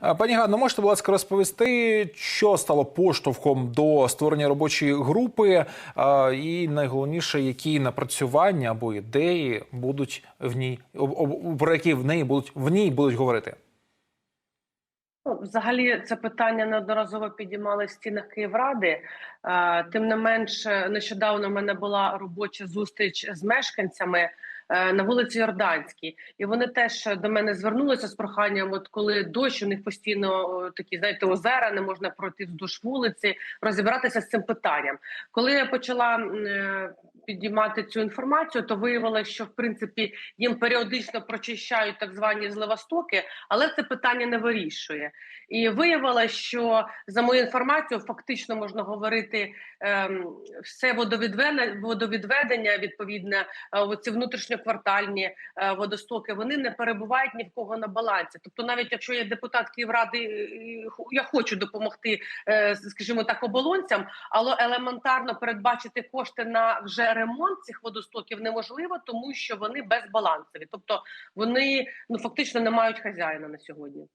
А, Пані Ганно, можете, будь ласка, розповісти, що стало поштовхом до створення робочої групи, і найголовніше, які напрацювання або ідеї будуть в ній, про які в неї будуть в ній будуть говорити? Ну, Взагалі, це питання неодноразово підіймали в стінах Київради. Е, Тим не менш, е, нещодавно в мене була робоча зустріч з мешканцями е, на вулиці Йорданській, і вони теж до мене звернулися з проханням. От коли дощ, у них постійно такі знаєте озера, не можна пройти вздовж вулиці, розібратися з цим питанням. Коли я почала підіймати цю інформацію, то виявилося, що в принципі їм періодично прочищають так звані зливостоки, але це питання не вирішує. І виявилося, що за мою інформацією, фактично можна говорити ем, все водовідведення, відповідне, е, оці внутрішньоквартальні е, водостоки, вони не перебувають ні в кого на балансі. Тобто, навіть якщо я депутат Київради, е, я хочу допомогти, скажімо так, оболонцям, але елементарно передбачити кошти на вже ремонт цих водостоків неможливо, тому що вони безбалансові. Тобто вони ну фактично не мають хазяїна на сьогодні.